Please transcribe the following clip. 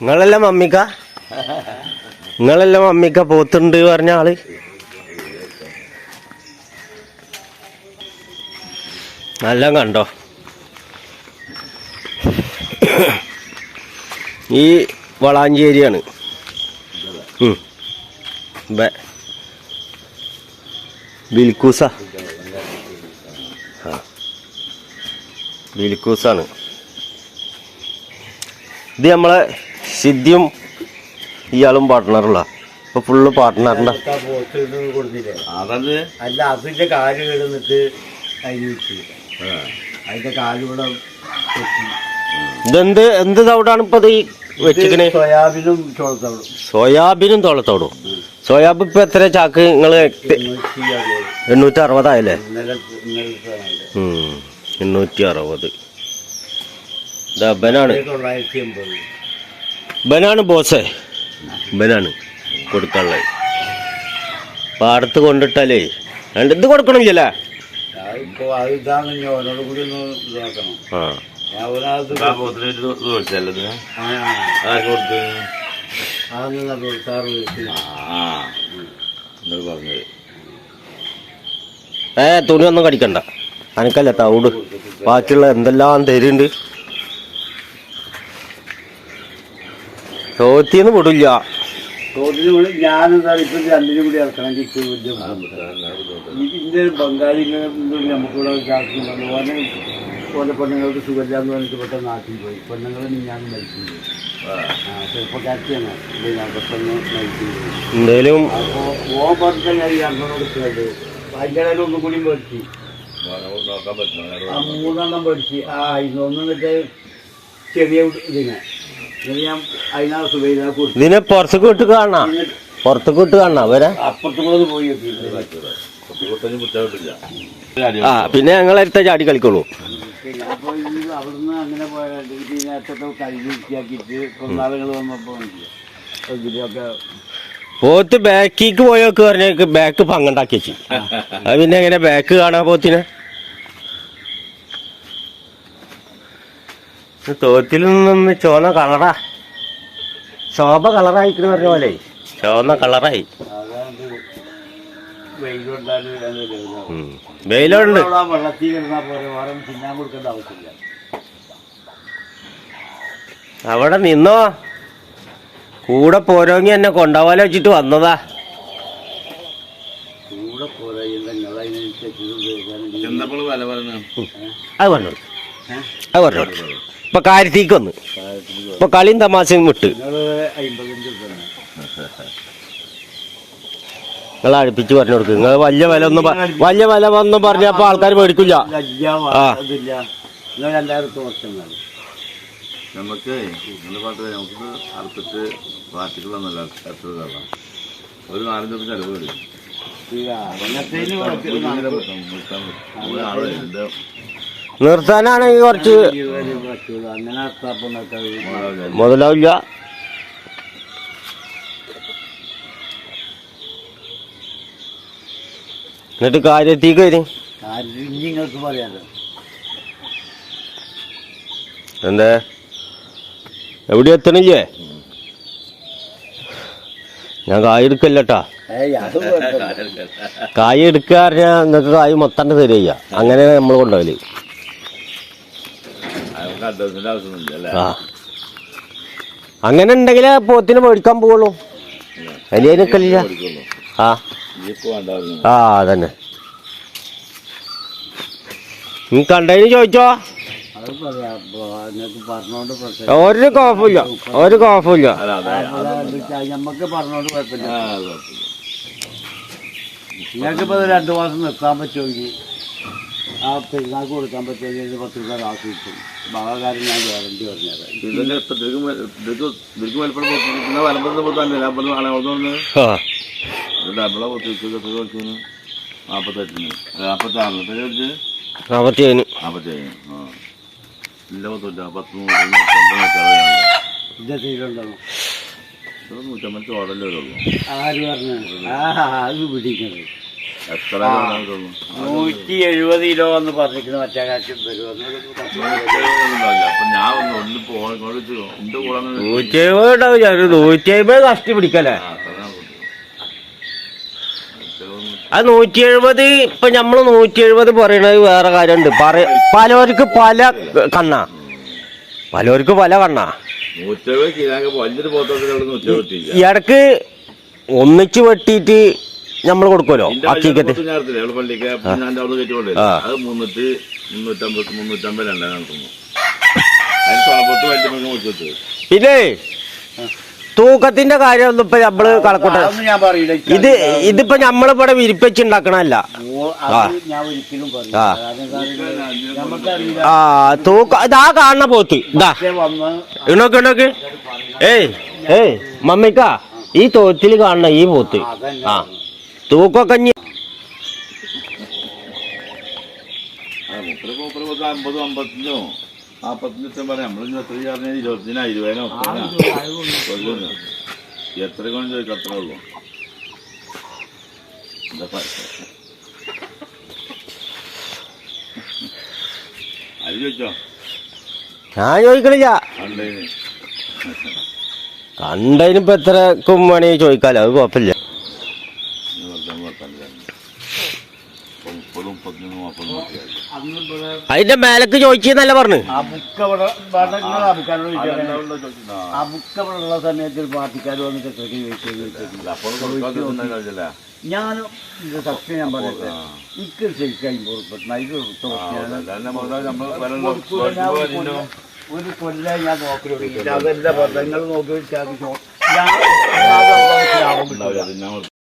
നിങ്ങളെല്ലാം മമ്മിക്ക? നിങ്ങളെല്ലാം മമ്മിക്ക പോത്തുണ്ട് പറഞ്ഞ ആൾ? നല്ല കണ്ടോ? ഈ വളാഞ്ചേരിയാണ്. ബിൽക്കൂസ ആ ബിൽക്കൂസാണ് ഇത് നമ്മളെ സിദ്ധിയും ഇയാളും പാർട്ട്ണറുള്ള ഇപ്പൊ ഫുള്ള് പാർട്ട്ണറിന്റെ അല്ല അതിന്റെ കാൽ കിടന്നിട്ട് അതിന് വെച്ചു. അതിന്റെ കാൽ ഇവിടെ വെച്ചു. ഇതെന്ത് എന്ത് തവിടാണ് ഇപ്പൊ ഈ വെച്ചിക്കണേ? സോയാബീനും ചോളത്തോടും സോയാബീനും തോളത്തോടും സോയാബീൻ ഇപ്പൊ എത്ര ചാക്ക് അറുപത്. എണ്ണൂറ്റി അറുപതായല്ലേ എണ്ണൂറ്റി അറുപത് ഇതാ ബനാണ്. ബനാണ് ബോസേ. ബനാണ് കൊടുക്കാനുള്ളത് പാടത്ത് കൊണ്ടിട്ടാലേ. രണ്ട് ഇത് കൊടുക്കണില്ലല്ലേ? ചില ആ. ഏ തുണി ഒന്നും കടിക്കണ്ട. അനക്കല്ല തവിട്? ബാക്കിയുള്ള എന്തെല്ലാം തരുന്നുണ്ട് ചോദ്യം വിടില്ല ഇതിന്റെ നമുക്കിവിടെ പെണ്ണുങ്ങൾക്ക് സുഖമില്ലാന്ന് പറഞ്ഞിട്ട് പെട്ടെന്ന് നാട്ടിൽ പോയി. പെണ്ണുങ്ങൾ ഞാൻ മരിക്കുന്നു പെട്ടെന്ന് ഓ ഈ അതിന്റെ ഇടയിൽ ഒന്നും കൂടി മേടിച്ചു ആ മൂന്നെണ്ണം പഠിച്ച്. ആ ഇതൊന്നും എന്നിട്ട് ചെറിയ ഇതിനെ. എന്നിട്ട് ഞാൻ അതിനാ സുബൈദ കൊടുത്തു ഇതിനെ പുറത്തേക്ക് വിട്ട് കാണാ. പുറത്തേക്ക് വിട്ട് കാണാ വരെ അപ്പുറത്തും കൂടെ ഒന്ന് പോയി നോക്കി കുത്തഞ്ഞ് ആ പിന്നെ ഞങ്ങൾ അടുത്ത ചാടി കളിക്കുള്ളൂ. പിന്നെ അപ്പോൾ ഈ അവിടുന്ന് അങ്ങനെ പോയാൽ ഈ നേരത്തെ കഴുകി വൃത്തിയാക്കിയിട്ട് കൊണ്ടാളുകൾ വന്നപ്പോൾ ഇതിലൊക്കെ പോത്ത് ബാക്കിക്ക് പോയോക്ക് പറഞ്ഞ ബാക്ക് പങ്കുണ്ടാക്കി വെച്ചു അത് പിന്നെ എങ്ങനെ ബാക്ക് കാണാ പോത്തിനെ? തോത്തിൽ നിന്നൊന്ന് ചോന്ന കളറാ ശോഭ കളറായിക്കണ പറഞ്ഞ പോലെ. ചോന്ന കളറായി. വെയിലുണ്ട്. അവിടെ നിന്നോ? കൂടെ പോരോങ്ങി എന്നെ കൊണ്ടുപോകാലോ വെച്ചിട്ട് വന്നതാ. അത് പറഞ്ഞോളൂ. അത് പറഞ്ഞോളൂ. ഇപ്പൊ കാര്യത്തേക്ക് വന്ന്. ഇപ്പൊ കളിയും തമാശയും വിട്ട്. നിങ്ങൾ അടുപ്പിച്ച് പറഞ്ഞു കൊടുക്കും. നിങ്ങൾ വലിയ വില ഒന്നും വലിയ വില ഒന്നും പറഞ്ഞപ്പോ ആൾക്കാർ മേടിക്കില്ല ആ. രണ്ടായിരത്തി നമുക്ക് ഇങ്ങനെ പാട്ട് നമുക്ക് അറുത്തിട്ട് പാർട്ടിക്കുള്ളതല്ല എത്ര തരണം ഒരു നാലഞ്ച് ദിവസം ചിലവ് വരും. നിർത്താനാണെങ്കിൽ കുറച്ച് മുതലാവില്ല. എന്നിട്ട് കാര്യത്തേക്ക് വരും. നിങ്ങൾക്ക് പറയാലോ. എന്താ? എവിടെ എത്തണില്ലേ ഞാൻ കായ് എടുക്കല്ലട്ടാ. കായ് എടുക്കുക നിങ്ങൾക്ക് കായ് മൊത്തം തരിക അങ്ങനെ നമ്മൾ കൊണ്ടുപോകൽ. ആ. അങ്ങനെ ഉണ്ടെങ്കിൽ പോത്തിന് മേടിക്കാൻ പോവുള്ളൂ. അതിന് നിൽക്കലില്ല കൊടുക്കുള്ളൂ ആ ആ അതന്നെ. നീ കണ്ടതിന് ചോദിച്ചോ? ഒരു കുഴപ്പമില്ല ഒരു അതെ നമുക്ക് പറഞ്ഞോണ്ട് കുഴപ്പമില്ല. കുഴപ്പമില്ല. നിങ്ങൾക്കിപ്പോ രണ്ടു മാസം നിർത്താൻ പറ്റുമെങ്കിൽ ആ പെരുന്നാൾക്ക് കൊടുക്കാൻ പറ്റുമെങ്കിൽ പത്ത് രൂപ കാശ് കിട്ടും ഭാഗകാരൻ ഞാൻ ഗ്യാരണ്ടി പറഞ്ഞുതരാം. ഇതിന്റെ ഇപ്പൊ ഇതിലേക്ക് ഇല്ല പത്തില്ല പത്ത് നൂറ് നൂറ്റമ്പത് ഓടല്ലേ വരുള്ളൂ ആര് പറഞ്ഞു? ആ അത് എത്ര നൂറ്റി എഴുപത് കിലോ എന്ന് പറഞ്ഞിരിക്കുന്നു മറ്റേ കാശും ഞാൻ നൂറ്റി എഴുപത് ഉണ്ടാവും ഒരു നൂറ്റി എഴുപത് കഷ്ടി പിടിക്കല്ലേ? ആ, അത് നൂറ്റി എഴുപത് ഇപ്പൊ നമ്മൾ നൂറ്റി എഴുപത് പറയണത് വേറെ കാര്യമുണ്ട്. പറ പലവർക്ക് പല കണ്ണ. പലവർക്ക് പല കണ്ണ. ഇടയ്ക്ക് ഒന്നിച്ച് വെട്ടിയിട്ട് നമ്മൾ കൊടുക്കുമല്ലോ അക്കീക്കത്ത് പിന്നെ തൂക്കത്തിന്റെ കാര്യമൊന്നും ഇപ്പൊ നമ്മൾ കണക്കൂട്ട അതൊന്നും ഞാൻ പറയില്ല. ഇത് ഇതിപ്പോ നമ്മളിവിടെ വിരിപ്പിച്ചുണ്ടാക്കണല്ല ഓ- അത് ഞാൻ ഒരിക്കലും പറയില്ല. ആ. കാരണം എന്താ നമുക്കറിയില്ല ആ തൂക്ക ഇതാ കാണുന്ന പോത്ത്. ഇതാ. പക്ഷെ വന്ന് ഇണോക്ക് ഇണോക്ക്. ഏയ് ഏയ് മമ്മിക്ക ഈ തോത്തിൽ കാണുന്ന ഈ പോത്ത്. ആ തൂക്കൊക്കെ ഇഞ്ഞി മുപ്പത് മുപ്പത് അമ്പത് അമ്പത്തിനോ നാപ്പത്തഞ്ച് ലക്ഷം പറയാം. നമ്മൾ എത്ര പറഞ്ഞാൽ ഇരുപത്തിനാ ഇരുപതിനോ കൊല്ലുന്നു എത്ര കൊണ്ട് ചോദിക്കും അത്രേ ഉള്ളൂ. അത് ചോദിച്ചോ? ഞാൻ ചോദിക്കണില്ല. കണ്ടതിന് കണ്ടതിനിപ്പോ എത്രക്കും വേണമെങ്കിൽ ചോദിക്കാലോ? അത് കുഴപ്പമില്ല. അതിന്റെ മേലക്ക് ചോദിച്ചെന്നല്ല പറഞ്ഞു? ആ ബുക്ക് അവിടെ ആ ബുക്ക് അവിടെ ഉള്ള സമയത്ത് പാർട്ടിക്കാർ ചോദിച്ചത് കഴിച്ചില്ല ഞാൻ ഇത് സത്യം ഞാൻ പറയട്ടെ. എനിക്ക് ശരിക്കും ഒരു കൊല്ലം ഞാൻ നോക്കി അതല്ല പദങ്ങൾ നോക്കി ഞാൻ